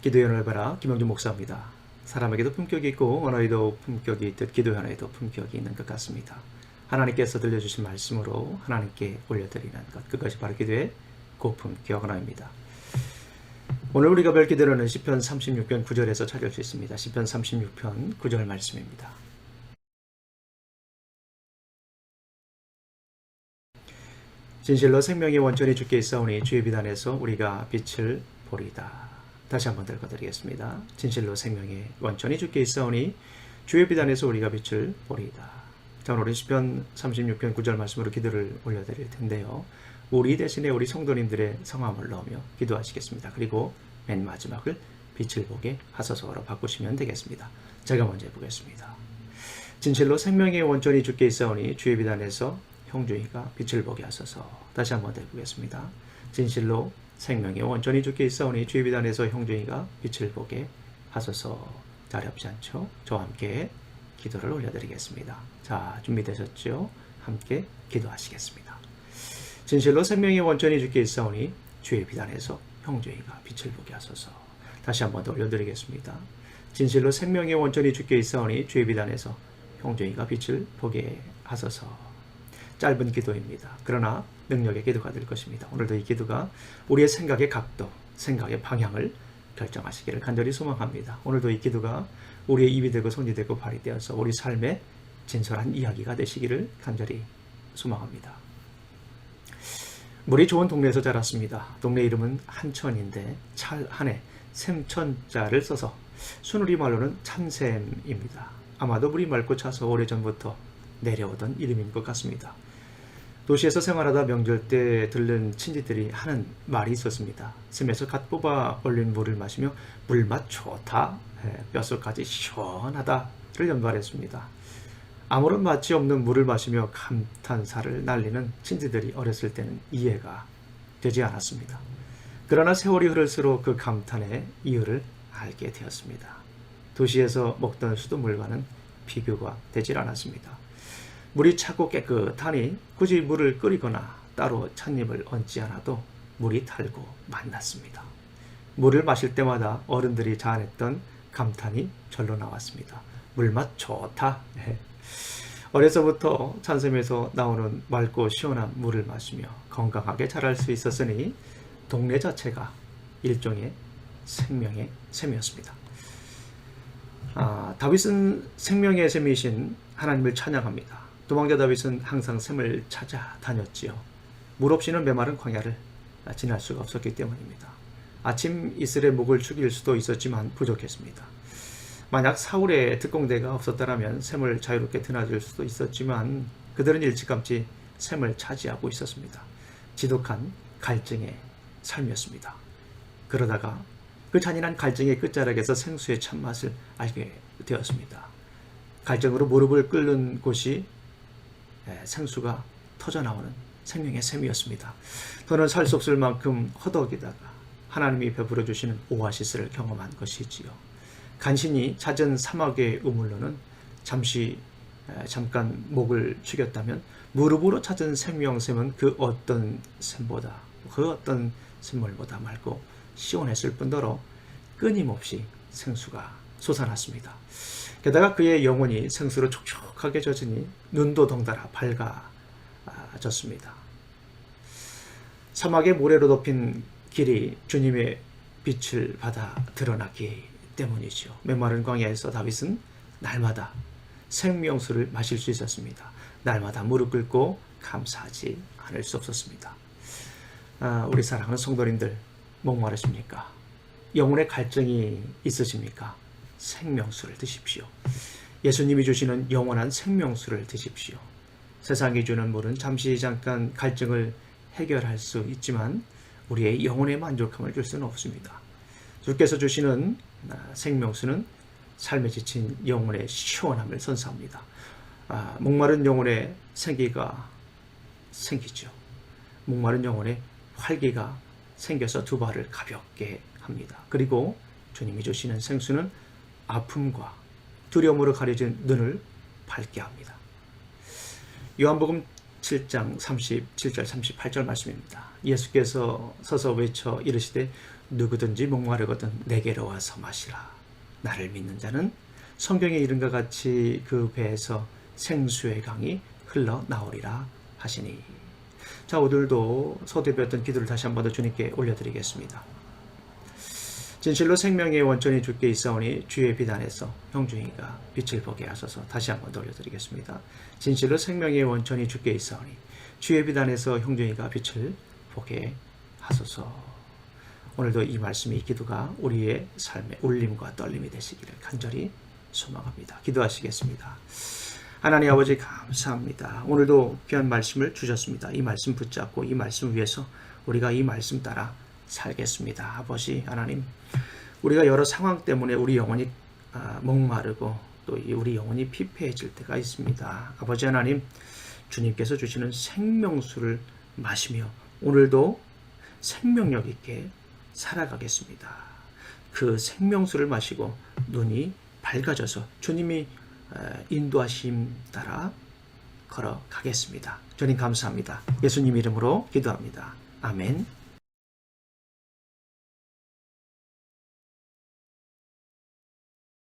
기도의 연을 봐라 김영준 목사입니다. 사람에게도 품격이 있고 언어에도 품격이 있듯 기도의 연에도 품격이 있는 것 같습니다. 하나님께서 들려주신 말씀으로 하나님께 올려드리는 것 그것이 바로 기도의 고품격 언어입니다. 오늘 우리가 별 기도로는 시편 36편 9절에서 찾을 수 있습니다. 시편 36편 9절 말씀입니다. 진실로 생명의 원천이 주께 있사오니 주의 비단에서 우리가 빛을 보리다. 다시 한번 읽어드리겠습니다. 진실로 생명의 원천이 주께 있사오니 주의 비단에서 우리가 빛을 보리다. 자 오늘 시편 36편 9절 말씀으로 기도를 올려드릴 텐데요. 우리 대신에 우리 성도님들의 성함을 넣으며 기도하시겠습니다. 그리고 맨 마지막을 빛을 보게 하소서로 바꾸시면 되겠습니다. 제가 먼저 해보겠습니다. 진실로 생명의 원천이 주께 있사오니 주의 비단에서 형주이가 빛을 보게 하소서. 다시 한번 더 해보겠습니다. 진실로 생명의 원천이 주께 있사오니 주의 비단에서 형주이가 빛을 보게 하소서. 자리 없지 않죠? 저와 함께 기도를 올려드리겠습니다. 자, 준비되셨죠? 함께 기도하시겠습니다. 진실로 생명의 원천이 주께 있사오니 주의 비단에서 형제이가 빛을 보게 하소서. 다시 한 번 더 올려드리겠습니다. 진실로 생명의 원천이 주께 있사오니 주의 비단에서 형제이가 빛을 보게 하소서. 짧은 기도입니다. 그러나 능력의 기도가 될 것입니다. 오늘도 이 기도가 우리의 생각의 각도, 생각의 방향을 결정하시기를 간절히 소망합니다. 오늘도 이 기도가 우리의 입이 되고 손이 되고 발이 되어서 우리 삶의 진솔한 이야기가 되시기를 간절히 소망합니다. 물이 좋은 동네에서 자랐습니다. 동네 이름은 한천인데 찰한에 샘천자를 써서 순우리 말로는 찬샘입니다. 아마도 물이 맑고 차서 오래전부터 내려오던 이름인 것 같습니다. 도시에서 생활하다 명절 때 들른 친지들이 하는 말이 있었습니다. 샘에서 갓 뽑아 올린 물을 마시며 물맛 좋다, 예, 뼛속까지 시원하다를 연발했습니다. 아무런 맛이 없는 물을 마시며 감탄사를 날리는 친지들이 어렸을 때는 이해가 되지 않았습니다. 그러나 세월이 흐를수록 그 감탄의 이유를 알게 되었습니다. 도시에서 먹던 수돗물과는 비교가 되질 않았습니다. 물이 차고 깨끗하니 굳이 물을 끓이거나 따로 찻잎을 얹지 않아도 물이 달고 맛났습니다. 물을 마실 때마다 어른들이 자아냈던 감탄이 절로 나왔습니다. 물맛 좋다. 예. 어려서부터 찬샘에서 나오는 맑고 시원한 물을 마시며 건강하게 자랄 수 있었으니 동네 자체가 일종의 생명의 샘이었습니다. 아, 다윗은 생명의 샘이신 하나님을 찬양합니다. 도망자 다윗은 항상 샘을 찾아 다녔지요. 물 없이는 메마른 광야를 지날 수가 없었기 때문입니다. 아침 이슬에 목을 축일 수도 있었지만 부족했습니다. 만약 사울의 특공대가 없었다면 샘을 자유롭게 드나들 수도 있었지만 그들은 일찌감치 샘을 차지하고 있었습니다. 지독한 갈증의 삶이었습니다. 그러다가 그 잔인한 갈증의 끝자락에서 생수의 참맛을 알게 되었습니다. 갈증으로 무릎을 꿇는 곳이 생수가 터져나오는 생명의 샘이었습니다. 더는 살 수 없을 만큼 허덕이다가 하나님이 베풀어 주시는 오아시스를 경험한 것이지요. 간신히 잦은 사막의 우물로는 잠시 잠깐 목을 죽였다면 무릎으로 찾은 생명샘은 그 어떤 샘보다 그 어떤 샘물보다 맑고 시원했을 뿐더러 끊임없이 생수가 솟아났습니다. 게다가 그의 영혼이 생수로 촉촉하게 젖으니 눈도 덩달아 밝아졌습니다. 사막의 모래로 덮인 길이 주님의 빛을 받아 드러나기 때문이죠. 메마른 광야에서 다윗은 날마다 생명수를 마실 수 있었습니다. 날마다 무릎 꿇고 감사하지 않을 수 없었습니다. 아, 우리 사랑하는 성도님들 목마르십니까? 영혼의 갈증이 있으십니까? 생명수를 드십시오. 예수님이 주시는 영원한 생명수를 드십시오. 세상이 주는 물은 잠시 잠깐 갈증을 해결할 수 있지만 우리의 영혼의 만족함을 줄 수는 없습니다. 주께서 주시는 아, 생명수는 삶에 지친 영혼의 시원함을 선사합니다. 아, 목마른 영혼의 생기가 생기죠. 목마른 영혼의 활기가 생겨서 두 발을 가볍게 합니다. 그리고 주님이 주시는 생수는 아픔과 두려움으로 가려진 눈을 밝게 합니다. 요한복음 7장 37절 38절 말씀입니다. 예수께서 서서 외쳐 이르시되 누구든지 목마르거든 내게로 와서 마시라. 나를 믿는 자는 성경의 이름과 같이 그 배에서 생수의 강이 흘러 나오리라 하시니. 자, 오늘도 서두에었던 기도를 다시 한 번 더 주님께 올려드리겠습니다. 진실로 생명의 원천이 주께 있사오니 주의 비단에서 형중이가 빛을 보게 하소서 다시 한번더 올려드리겠습니다. 진실로 생명의 원천이 주께 있사오니 주의 비단에서 형중이가 빛을 보게 하소서. 오늘도 이 말씀이 이 기도가 우리의 삶의 울림과 떨림이 되시기를 간절히 소망합니다. 기도하시겠습니다. 하나님 아버지 감사합니다. 오늘도 귀한 말씀을 주셨습니다. 이 말씀 붙잡고 이 말씀 위해서 우리가 이 말씀 따라 살겠습니다. 아버지 하나님, 우리가 여러 상황 때문에 우리 영혼이 아, 목마르고 또이 우리 영혼이 피폐해질 때가 있습니다. 아버지 하나님, 주님께서 주시는 생명수를 마시며 오늘도 생명력 있게 살아가겠습니다. 그 생명수를 마시고 눈이 밝아져서 주님이 에, 인도하심 따라 걸어가겠습니다. 주님 감사합니다. 예수님 이름으로 기도합니다. 아멘.